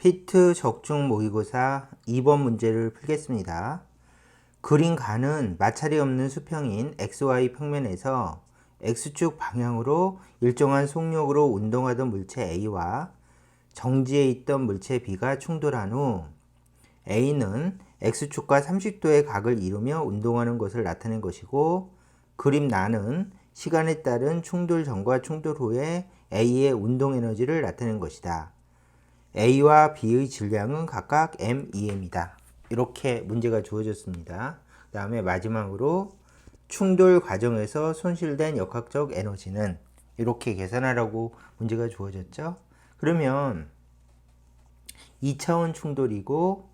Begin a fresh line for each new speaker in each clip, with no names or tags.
피트 적중 모의고사 2번 문제를 풀겠습니다. 그린 가는 마찰이 없는 수평인 XY 평면에서 X축 방향으로 일정한 속력으로 운동하던 물체 A와 정지해 있던 물체 B가 충돌한 후 A는 X축과 30도의 각을 이루며 운동하는 것을 나타낸 것이고 그림 나는 시간에 따른 충돌 전과 충돌 후에 A의 운동 에너지를 나타낸 것이다. A와 B의 질량은 각각 m, 2m이다. 이렇게 문제가 주어졌습니다. 그 다음에 마지막으로 충돌 과정에서 손실된 역학적 에너지는 이렇게 계산하라고 문제가 주어졌죠. 그러면 2차원 충돌이고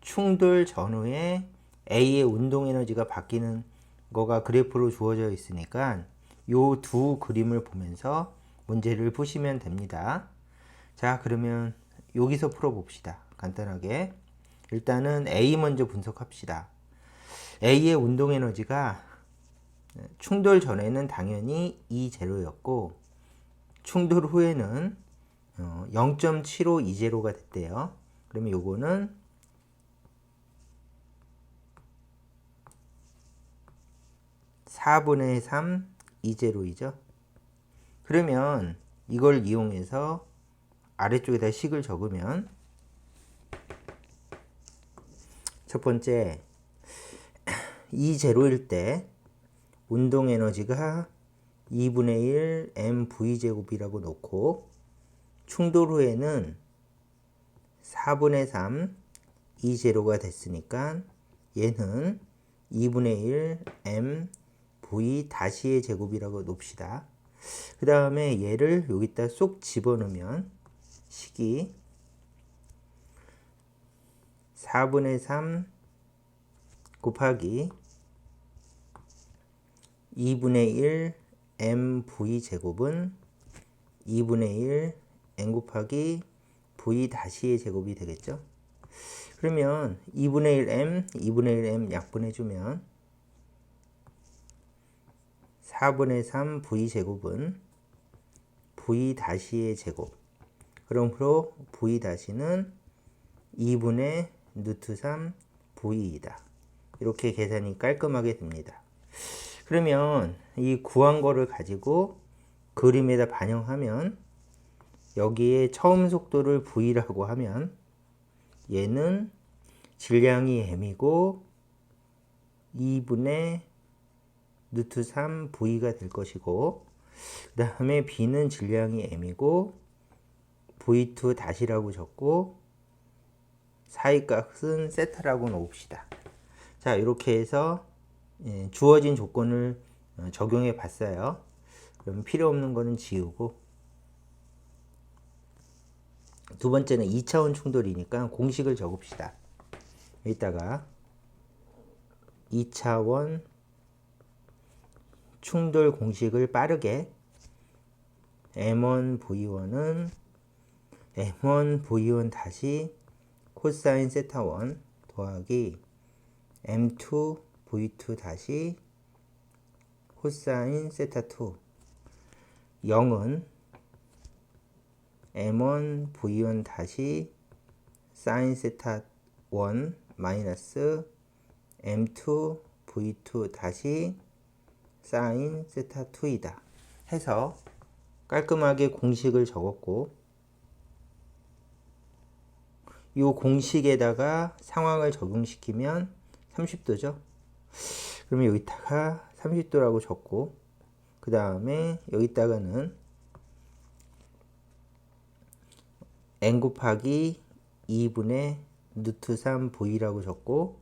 충돌 전후에 A의 운동 에너지가 바뀌는 거가 그래프로 주어져 있으니까 요 두 그림을 보면서 문제를 푸시면 됩니다. 자, 그러면 여기서 풀어봅시다. 간단하게. 일단은 A 먼저 분석합시다. A의 운동 에너지가 충돌 전에는 당연히 E0였고, 충돌 후에는 0.7520가 됐대요. 그러면 요거는 (4분의 3) 2제로이죠 그러면 이걸 이용해서 아래쪽에다 식을 적으면 첫 번째 이 제로일 때 운동 에너지가 2분의 1 mv 제곱이라고 놓고 충돌 후에는 4분의 3 2 제로가 됐으니까 얘는 2분의 1 m v 다시의 제곱이라고 놉시다. 그 다음에 얘를 여기다 쏙 집어넣으면 식이 4분의 3 곱하기 2분의 1 mv 제곱은 2분의 1 n 곱하기 v 다시의 제곱이 되겠죠. 그러면 2분의 1 m, 2분의 1 m 약분해주면 4분의 3 v 제곱은 v 다시의 제곱 그러므로 v 다시는 2분의 루트 3 v이다. 이렇게 계산이 깔끔하게 됩니다. 그러면 이 구한 거를 가지고 그림에다 반영하면 여기에 처음 속도를 v라고 하면 얘는 질량이 m이고 2분의 루트 3 v가 될 것이고 그 다음에 b는 질량이 m이고 v2 다시라고 적고 사이값은 세타라고 놓읍시다. 자 이렇게 해서 예, 주어진 조건을 어, 적용해 봤어요. 그럼 필요 없는 거는 지우고 두 번째는 2차원 충돌이니까 공식을 적읍시다. 여기다가 2차원 충돌 공식을 빠르게 M1 V1은 M1 V1 다시 코사인 세타 1 더하기 M2 V2 다시 코사인 세타 2 0은 M1 V1 다시 사인 세타 1 마이너스 M2 V2 다시 사인 세타 2이다. 해서 깔끔하게 공식을 적었고 이 공식에다가 상황을 적용시키면 30도죠. 그러면 여기다가 30도라고 적고 그 다음에 여기다가는 n 곱하기 2분의 루트 3 v라고 적고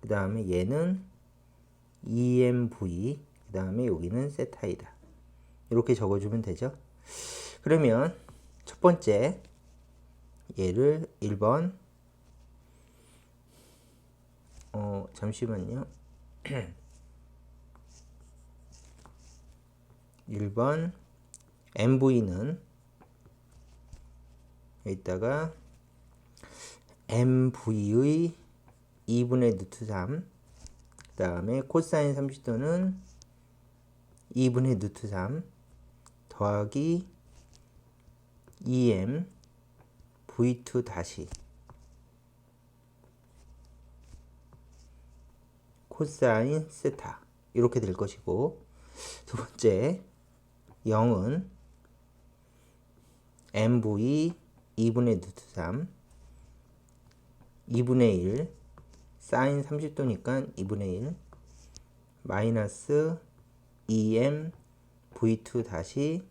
그 다음에 얘는 2mv 그 다음에 여기는 세타이다. 이렇게 적어주면 되죠. 그러면 첫 번째 얘를 1번. 어 잠시만요. 1번. MV는 여기다가 MV의 2분의 루트 3 그 다음에 코사인 30도는 2분의 루트 3 더하기 2M V2 다시 코사인 세타 이렇게 될 것이고 두 번째 0은 mv 2분의 루트 3 2분의 1 사인 30도니까 2분의 1 마이너스 2m v2 다시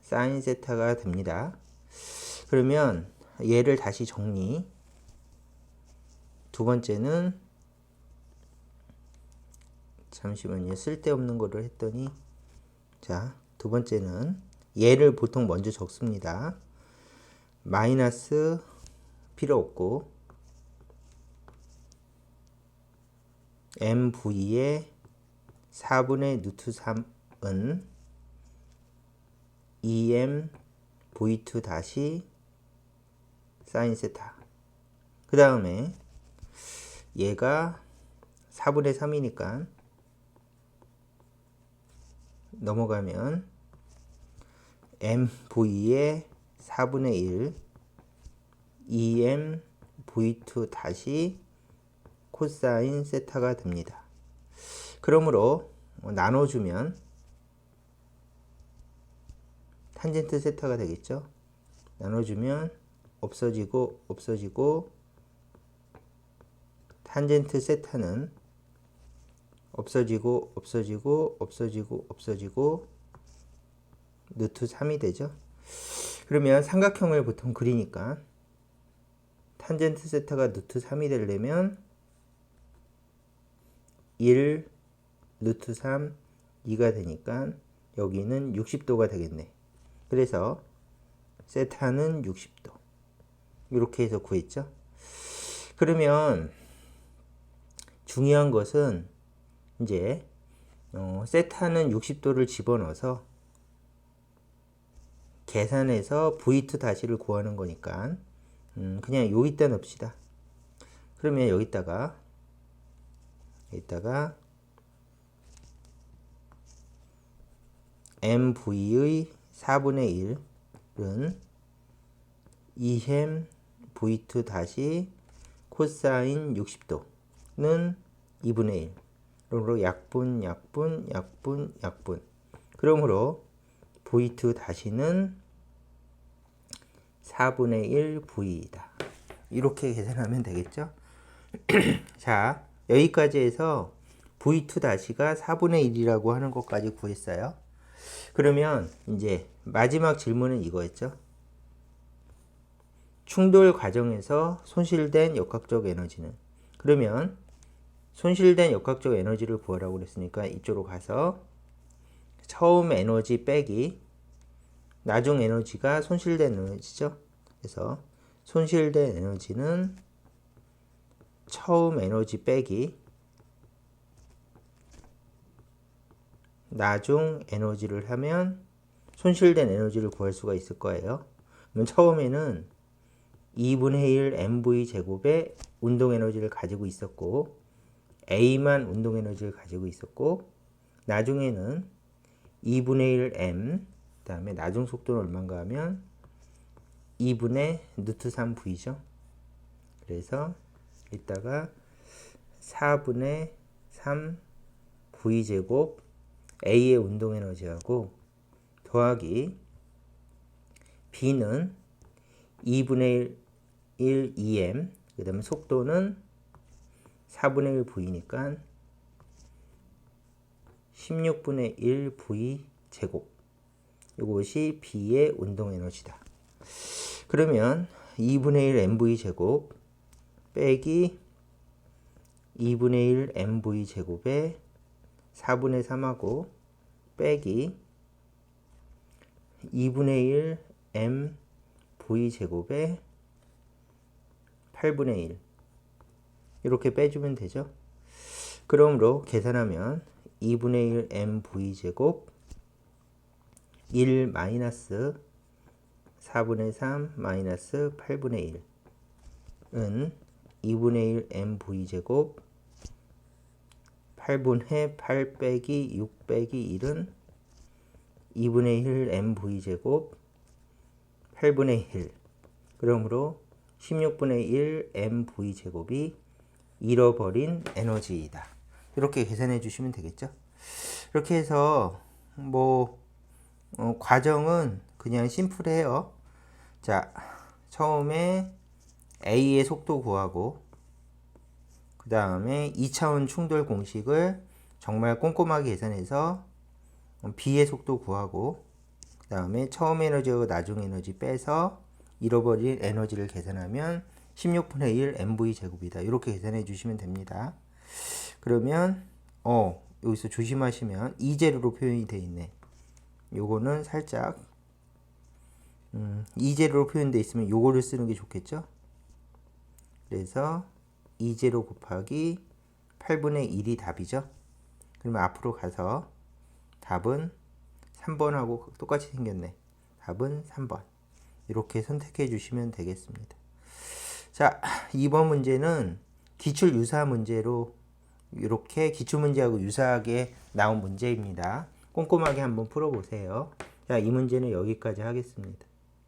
사인 세타가 됩니다. 그러면 얘를 다시 정리 두 번째는 잠시만요. 쓸데없는 거를 했더니 자, 두 번째는 얘를 보통 먼저 적습니다. 마이너스 필요 없고 mv의 4분의 루트 3은 2m v2 다시 사인 세타 그 다음에 얘가 4분의 3이니까 넘어가면 mv의 4분의 1 2m v2 다시 코사인 세타가 됩니다. 그러므로 나눠주면 탄젠트 세타가 되겠죠. 나눠주면 없어지고 없어지고 탄젠트 세타는 없어지고 없어지고 없어지고 없어지고 루트 3이 되죠. 그러면 삼각형을 보통 그리니까 탄젠트 세타가 루트 3이 되려면 1 루트 3 2가 되니까 여기는 60도가 되겠네. 그래서 세타는 60도. 이렇게 해서 구했죠. 그러면 중요한 것은 이제 어, 세타는 60도를 집어넣어서 계산해서 V2 다시를 구하는 거니까 음, 그냥 여기다 넣읍시다. 그러면 여기다가 여기다가 MV의 4분의 1은 2햄 V2 다시 코사인 60도는 2분의 1. 그러므로 약분, 약분, 약분, 약분. 그러므로 V2 다시는 4분의 1 V이다. 이렇게 계산하면 되겠죠? 자, 여기까지 해서 V2 다시가 4분의 1이라고 하는 것까지 구했어요. 그러면 이제 마지막 질문은 이거였죠. 충돌 과정에서 손실된 역학적 에너지는 그러면 손실된 역학적 에너지를 구하라고 그랬으니까 이쪽으로 가서 처음 에너지 빼기 나중 에너지가 손실된 에너지죠. 그래서 손실된 에너지는 처음 에너지 빼기 나중 에너지를 하면 손실된 에너지를 구할 수가 있을 거예요. 처음에는 2분의 1 mv 제곱의 운동 에너지를 가지고 있었고 a만 운동 에너지를 가지고 있었고 나중에는 2분의 1 m 그다음에 나중 속도는 얼마인가 하면 2분의 루트 3 v죠. 그래서 이따가 4분의 3 v 제곱 a의 운동 에너지하고 더하기 b는 2분의 1 2m 그 다음에 속도는 4분의 1 v니까 16분의 1 v 제곱 이것이 b의 운동 에너지다. 그러면 2분의 1 mv 제곱 빼기 2분의 1 mv 제곱에 4분의 3하고 빼기 2분의 1 m v 제곱에 8분의 1 이렇게 빼주면 되죠. 그러므로 계산하면 2분의 1 m v 제곱 1 마이너스 4분의 3 마이너스 8분의 1은 2분의 1 m v 제곱 8분의 8 빼기 6 빼기 1은 2분의 1 m v 제곱 8분의 1 그러므로 16분의 1 mv 제곱이 잃어버린 에너지이다. 이렇게 계산해 주시면 되겠죠. 이렇게 해서 뭐 어, 과정은 그냥 심플해요. 자, 처음에 A의 속도 구하고 그 다음에 2차원 충돌 공식을 정말 꼼꼼하게 계산해서 B의 속도 구하고 그 다음에 처음 에너지하고 나중 에너지 빼서 잃어버린 에너지를 계산하면 16분의 1 mv 제곱이다. 이렇게 계산해 주시면 됩니다. 그러면 어 여기서 조심하시면 이재료로 표현이 되어 있네. 요거는 살짝 음, 이재료로 표현되어 있으면 요거를 쓰는 게 좋겠죠? 그래서 이재료 곱하기 8분의 1이 답이죠? 그러면 앞으로 가서 답은 3번하고 똑같이 생겼네. 답은 3번. 이렇게 선택해 주시면 되겠습니다. 자, 2번 문제는 기출 유사 문제로 이렇게 기출 문제하고 유사하게 나온 문제입니다. 꼼꼼하게 한번 풀어보세요. 자, 이 문제는 여기까지 하겠습니다.